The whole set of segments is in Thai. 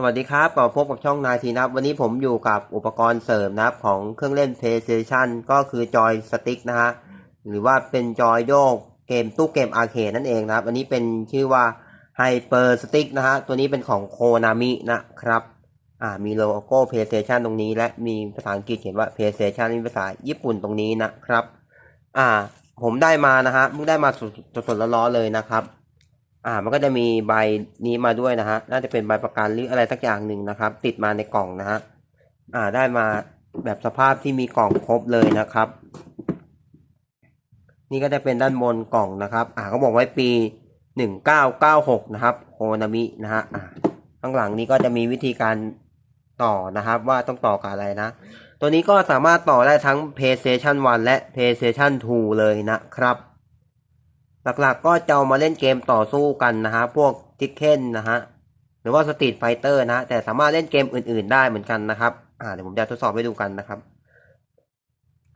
สวัสดีครับก็พบกับช่องนายทีนะครับ วันนี้ผมอยู่กับอุปกรณ์เสริมนะครับของเครื่องเล่น PlayStation ก็คือจอยสติ๊กนะฮะ หรือว่าเป็นจอยโยกเกมตู้เกมอาร์เคดนั่นเองนะครับ อันนี้เป็นชื่อว่า Hyper Stick นะฮะ ตัวนี้เป็นของโคนามินะครับ อ่า มีโลโก้ PlayStation ตรงนี้ และมีภาษาอังกฤษเขียนว่า PlayStation มีภาษาญี่ปุ่นตรงนี้นะครับ อ่า ผมได้มานะฮะเพิ่งได้มาสดๆร้อนๆเลยนะครับ อ่า มันก็จะมีใบนี้มาด้วยนะฮะ น่าจะเป็นใบประกันหรืออะไรสักอย่างหนึ่งนะครับ ติดมาในกล่องนะฮะ อ่า ได้มาแบบสภาพที่มีกล่องครบเลยนะครับ นี่ก็จะเป็นด้านบนกล่องนะครับ อ่าเขาบอกไว้ปีหนึ่งเก้าเก้าหกนะครับโคนามินะฮะ อ่า ข้างหลังนี้ก็จะมีวิธีการต่อนะครับ ว่าต้องต่อกับอะไรนะ ตัวนี้ก็สามารถต่อได้ทั้ง PlayStation 1 และ PlayStation 2 เลยนะครับ หลักๆก็จะเอามาเล่นเกมต่อสู้กันนะฮะพวกทิกเก้นนะฮะหรือว่าสตรีทไฟเตอร์นะฮะแต่สามารถเล่นเกมอื่น ๆได้เหมือนกันนะครับอ่าเดี๋ยวผมจะทดสอบให้ดูกันนะครับ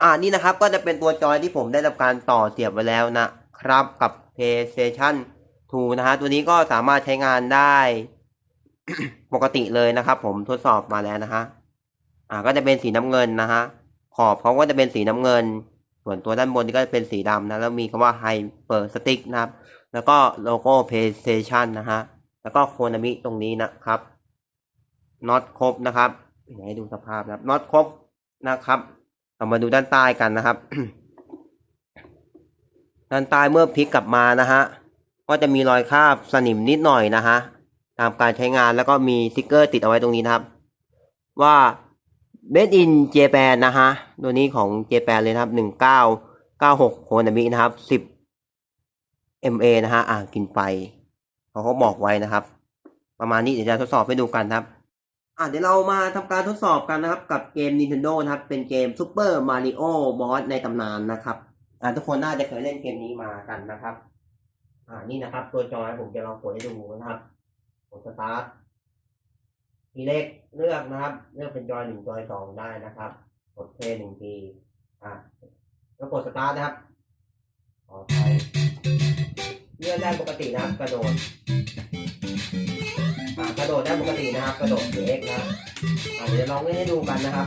อ่านี่นะครับก็จะเป็นตัวจอยที่ผมได้ทำการต่อเสียบไว้แล้วนะครับกับ PlayStation 2นะฮะตัวนี้ก็สามารถใช้งานได้ปกติเลยนะครับ ผมทดสอบมาแล้วนะฮะอ่าก็จะเป็นสีน้ำเงินนะฮะขอบเขาก็จะเป็นสีน้ำเงิน ส่วนตัวด้านบนนี่ก็จะเป็นสีดำนะ แล้วมีคำว่า Hyper Stick นะครับ แล้วก็โลโก้ PlayStation นะฮะ แล้วก็โคนามิตรงนี้นะครับน็อตครบนะครับเดี๋ยวให้ดูสภาพนะครับน็อตครบนะครับ เรามาดูด้านใต้กันนะครับ ด้านใต้เมื่อพลิกกลับมานะฮะ ก็จะมีรอยคราบสนิมนิดหน่อยนะฮะ ตามการใช้งานแล้วก็มีสติกเกอร์ติดเอาไว้ตรงนี้นะครับ ว่า Made in Japan นะฮะ ตัวนี้ของ Japan เลยนะครับ1996โคนามินะครับ10 MA นะฮะ อ่ากินไฟเขาเขาบอกไว้นะครับ ประมาณนี้เดี๋ยวจะทดสอบให้ดูกันครับ อ่าเดี๋ยวเรามาทำการทดสอบกันนะครับ กับเกม Nintendo นะครับ เป็นเกม Super Mario Bros ในตำนานนะครับ อ่าทุกคนน่าจะเคยเล่นเกมนี้มากันนะครับ อ่านี่นะครับ ตัวจอยผมจะลองกดให้ดูนะครับกดสตาร์ท ทีเลขเลือกนะครับ เลือกเป็นจอยหนึ่งจอยสองได้นะครับ กดเพลย์หนึ่งทีอ่าแล้วกดสตาร์ทนะครับต่อไปเลื่อนได้ปกตินะครับ กระโดดอ่ากระโดดได้ปกตินะครับ กระโดดเอ็กนะอ่าเดี๋ยวลองเล่นให้ดูกันนะครับ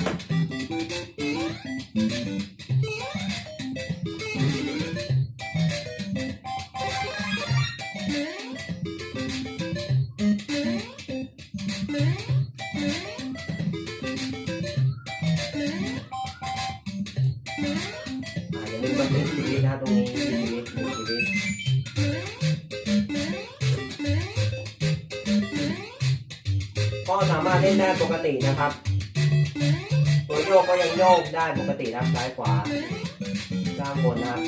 ตรงนี้ชีวิตชีวิตก็สามารถเล่นได้ปกตินะครับ ตัวโยกก็ยังโยกได้ปกตินะครับซ้ายขวาด้านบนนะครับ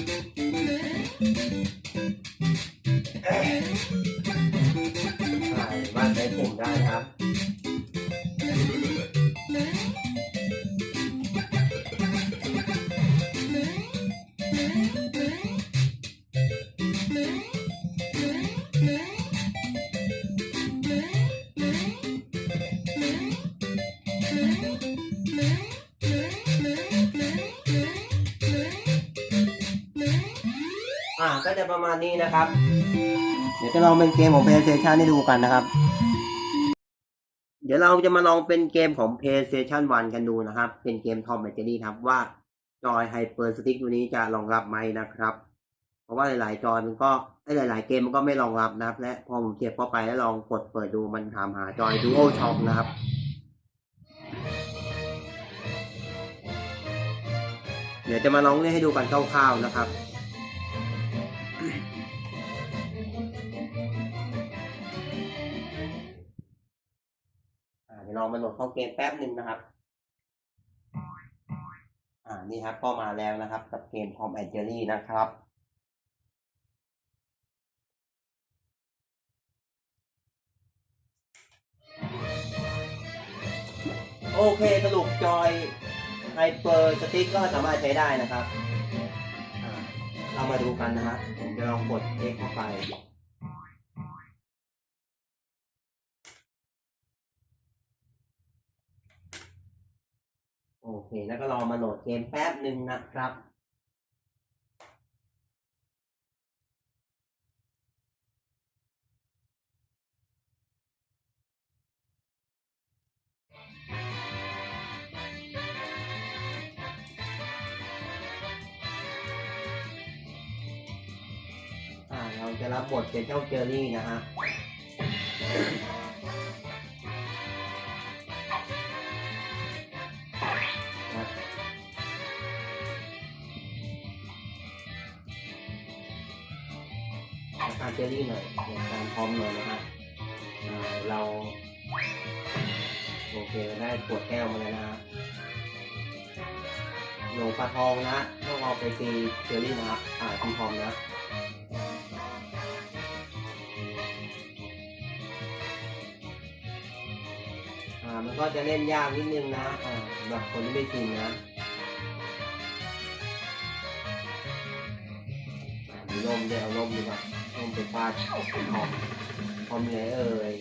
อ่าก็จะประมาณนี้นะครับ เดี๋ยวจะลองเป็นเกมของ PlayStation ให้ดูกันนะครับ เดี๋ยวเราจะมาลองเป็นเกมของ PlayStation 1 กันดูนะครับ เป็นเกม Tom and Jerry ครับว่าจอย Hyper Stick ตัวนี้จะรองรับไหมนะครับ เพราะว่าหลาย ๆ จอยมันก็ไอ้หลาย ๆ เกมมันก็ไม่รองรับนะครับ และพอผมเสียบเข้าไปแล้วลองกดเปิดดูมันถามหาจอย Dual Shock นะครับเดี๋ยวจะมาลองเล่นให้ดูกันคร่าวๆนะครับ เดี๋ยวลองมาโหลดเข้าเกมแป๊บหนึ่งนะครับ อ่า นี่ครับก็มาแล้วนะครับ กับเกม Tom and Jerry นะครับโอเค สรุปจอยไฮเปอร์สติ๊กก็สามารถใช้ได้นะครับ ดูกันนะครับผมจะลองกด X เข้าไป โอเค แล้วก็รอมาโหลดเกมแป๊บหนึ่งนะครับ เราจะรับบทเป็นเจ้าเจอรี่นะฮะนะราคาเจอรี่หน่อยการพร้อมหน่อยนะฮะเราโอเคได้ปวดแก้วมาแล้วนะฮะหลวงปลาทองนะต้องเอาไปตีเจอรี่นะครับอ่าตีทองนะ มันก็จะเล่นยากนิดนึงนะอ่าสำหรับคนที่ไม่ชินนะอ่ามีร่มด้วยเอาร่มดีกว่าร่มเป็นฟาดทอมทอมอะไหนเอ่ย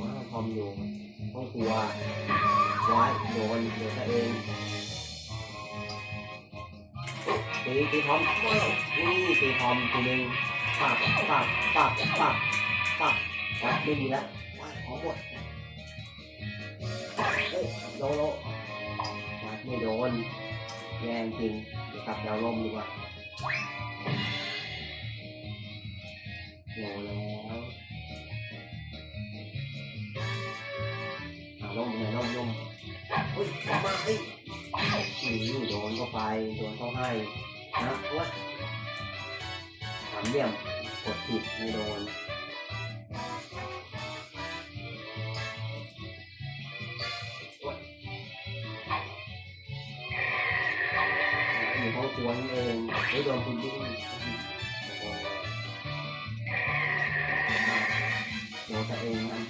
ว้าวทอมอยู่ต้องกลัวไว้โดนเดี๋ยวตัวเองตีตีทอมนี่ตีทอมทีนึงปักปักปักปักปักวัดไม่ดีแล้วว้ายของหมด โลโลไม่โดนแย่จริงเดี๋ยวกลับดาวร่มดีกว่าโลแล้วหาร่มไหนร่มร่มเฮ้ยออกมาเฮ้ยอือโดนก็ไปโดนก็ให้นะว่าสามเหลี่ยมกดผิดไม่โดน อยู่ห้องครัวนั่นเองไม่โดนคุณดิ้งโอ้โหโดนตัวเองมัน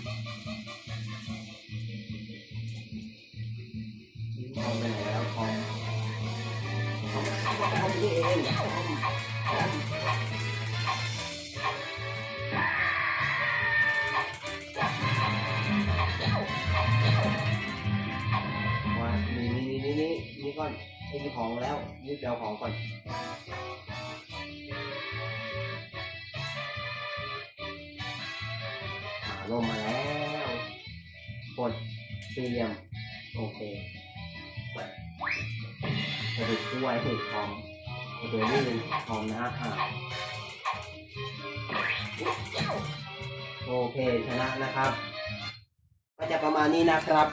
คอมไปไหนแล้วคอมคอมคอมคอมนี่เองคอมคอม นี่ก่อนไอ้มีของแล้วนี่เดี๋ยวของก่อนหาลมมาแล้วกดสี่เหลี่ยมโอเคกระดูกช่วยถึกทอมกระดูกนี่ทอมนะฮะอ่าโอเคชนะนะครับ ก็จะประมาณนี้นะครับ